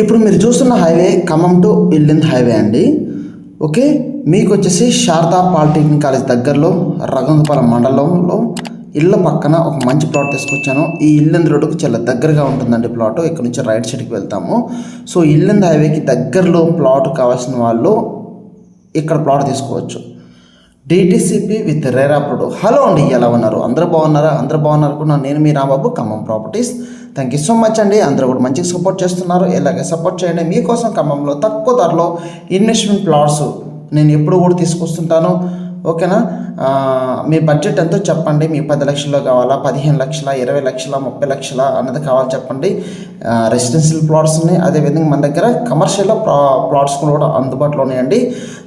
ఇప్పుడు మీరు చూస్తున్న highway Khammam to Yellandu highway అండి. ఓకే మీకు వచ్చేసి శారదా పాలిటెక్నిక్ కాలేజ్ దగ్గరలో రఘుందపాలెం మండలంలో ఇళ్ళ పక్కన ఒక మంచి ప్లాట్ తీసుకొచ్చాను. ఈ ఇల్లింద్ రోడ్డుకు చాలా దగ్గరగా ఉంటుందండి ప్లాట్ ఇక్కడ నుంచి రైట్ సైడ్కి వెళ్తాము. సో ఇల్లింద్ హైవేకి దగ్గరలో ప్లాట్ కావాల్సిన వాళ్ళు ఇక్కడ ప్లాట్ తీసుకోవచ్చు. డిటిసిపి విత్ రేరాపుడు హలో అండి ఎలా ఉన్నారు? అందరూ బాగున్నారా? అందరూ బాగున్నారు అనుకున్నాను నేను మీ Rambabu Khammam properties thank you so much అండి. అందరూ కూడా మంచిగా సపోర్ట్ చేస్తున్నారు. ఇలాగే సపోర్ట్ చేయండి. మీకోసం ఖమ్మంలో తక్కువ ధరలో ఇన్వెస్ట్మెంట్ ప్లాట్స్ నేను ఎప్పుడు కూడా తీసుకొస్తుంటాను. ఓకేనా? మీ బడ్జెట్ ఎంతో చెప్పండి. మీ పది లక్షల్లో కావాలా? పదిహేను లక్షల? ఇరవై లక్షల? ముప్పై లక్షల? అన్నది కావాలి చెప్పండి. రెసిడెన్షియల్ ప్లాట్స్ ఉన్నాయి. అదేవిధంగా మన దగ్గర కమర్షియల్ ప్లాట్స్ కూడా అందుబాటులో ఉన్నాయండి.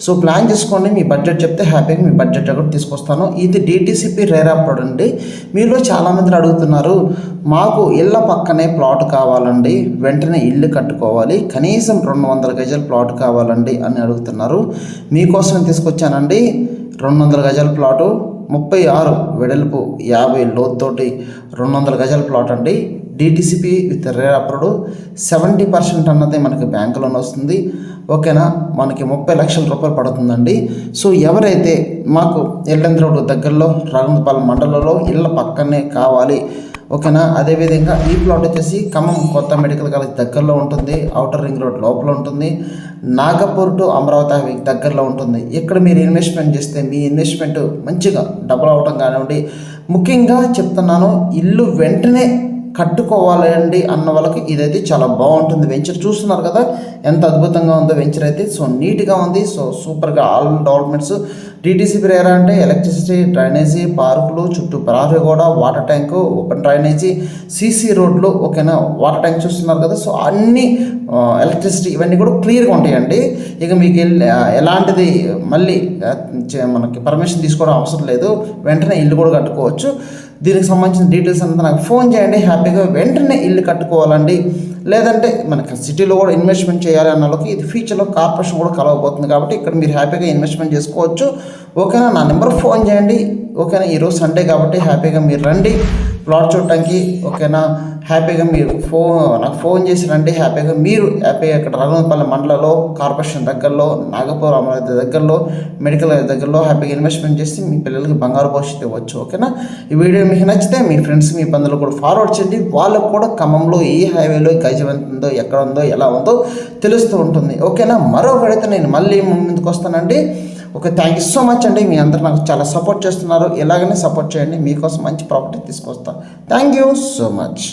సో ప్లాన్ చేసుకోండి. మీ బడ్జెట్ చెప్తే హ్యాపీగా మీ బడ్జెట్ కూడా తీసుకొస్తాను. ఇది డిటీసీపీ రేరా ప్లాట్ అండి. మీలో చాలామంది అడుగుతున్నారు మాకు ఇళ్ళ పక్కనే ప్లాట్ కావాలండి వెంటనే ఇల్లు కట్టుకోవాలి కనీసం రెండు వందల గజాల ప్లాట్ కావాలండి అని అడుగుతున్నారు. మీకోసం తీసుకొచ్చానండి రెండు వందల గజాల ప్లాటు ముప్పై ఆరు వెడల్పు యాభై లోతుతోటి రెండు వందల గజాల ప్లాట్ అండి. DTCP with RERA approved seventy percent అన్నది మనకి బ్యాంక్ లోన్ వస్తుంది. ఓకేనా? మనకి ముప్పై లక్షల రూపాయలు పడుతుందండి. సో ఎవరైతే మాకు ఎల్లెంద్రోడ్ రోడ్డు దగ్గరలో రాగందపాలెం మండలంలో ఇళ్ళ పక్కనే కావాలి ఓకేనా? అదేవిధంగా ఈ ప్లాట్ వచ్చేసి ఖమ్మం కొత్త మెడికల్ కాలేజ్ దగ్గరలో ఉంటుంది. అవుటర్ రింగ్ రోడ్ లోపల ఉంటుంది. నాగపూర్ టు అమరావతి దగ్గరలో ఉంటుంది. ఇక్కడ మీరు ఇన్వెస్ట్మెంట్ చేస్తే మీ ఇన్వెస్ట్మెంట్ మంచిగా డబుల్ అవటం కానివ్వండి. ముఖ్యంగా చెప్తున్నాను ఇల్లు వెంటనే కట్టుకోవాలండి అన్న వాళ్ళకి ఇదైతే చాలా బాగుంటుంది. వెంచర్ చూస్తున్నారు కదా ఎంత అద్భుతంగా ఉందో వెంచర్ అయితే. సో నీట్గా ఉంది. సో సూపర్గా ఆల్ డెవలప్మెంట్స్ టీటీసీ ప్రేయర్ అంటే ఎలక్ట్రిసిటీ డ్రైనేజీ పార్కులు చుట్టూ ప్రహరీ కూడా water tank open drainage CC రోడ్లు ఓకేనా? వాటర్ ట్యాంక్ చూస్తున్నారు కదా. సో అన్ని ఎలక్ట్రిసిటీ ఇవన్నీ కూడా క్లియర్గా ఉంటాయండి. ఇక మీకు ఎలాంటిది మళ్ళీ చే- మనకి పర్మిషన్ తీసుకోవడం అవసరం లేదు. వెంటనే ఇల్లు కూడా కట్టుకోవచ్చు. దీనికి సంబంధించిన డీటెయిల్స్ అంతా నాకు ఫోన్ చేయండి. హ్యాపీగా వెంటనే ఇల్లు కట్టుకోవాలండి. లేదంటే మనకి సిటీలో కూడా ఇన్వెస్ట్మెంట్ చేయాలి అన్న వాళ్ళకి ఇది ఫ్యూచర్లో కార్పొరేషన్ కూడా కలవబోతుంది కాబట్టి ఇక్కడ మీరు హ్యాపీగా ఇన్వెస్ట్మెంట్ చేసుకోవచ్చు. ఓకేనా నా నెంబర్ ఫోన్ చేయండి. ఓకేనా ఈరోజు సండే కాబట్టి హ్యాపీగా మీరు రండి. ప్లాట్ చూడటానికి ఓకేనా హ్యాపీగా మీరు ఫోన్ నాకు ఫోన్ చేసి హ్యాపీగా మీరు హ్యాపీగా ఇక్కడ రఘునపల్లి మండలంలో కార్పొరేషన్ దగ్గరలో నాగపూర్ అమరావతి దగ్గరలో మెడికల్ దగ్గరలో హ్యాపీగా ఇన్వెస్ట్మెంట్ చేసి మీ పిల్లలకి బంగారు భవిష్యత్తు ఇవ్వచ్చు ఓకేనా? ఈ వీడియో మీకు నచ్చితే మీ ఫ్రెండ్స్ మీ బంధువులు కూడా ఫార్వర్డ్ చేయండి. వాళ్ళకు కూడా ఖమ్మంలో ఏ హైవేలో గజం ఎంత ఉందో ఎక్కడ ఉందో ఎలా ఉందో తెలుస్తూ ఉంటుంది ఓకేనా? మరొకడైతే నేను మళ్ళీ ముందుకు వస్తానండి. Okay thank you so much అండి. మీ అందరు నాకు చాలా సపోర్ట్ చేస్తున్నారు. ఇలాగనే సపోర్ట్ చేయండి. మీకోసం మంచి ప్రాపర్టీ తీసుకొస్తాను థ్యాంక్ యూ సో మచ్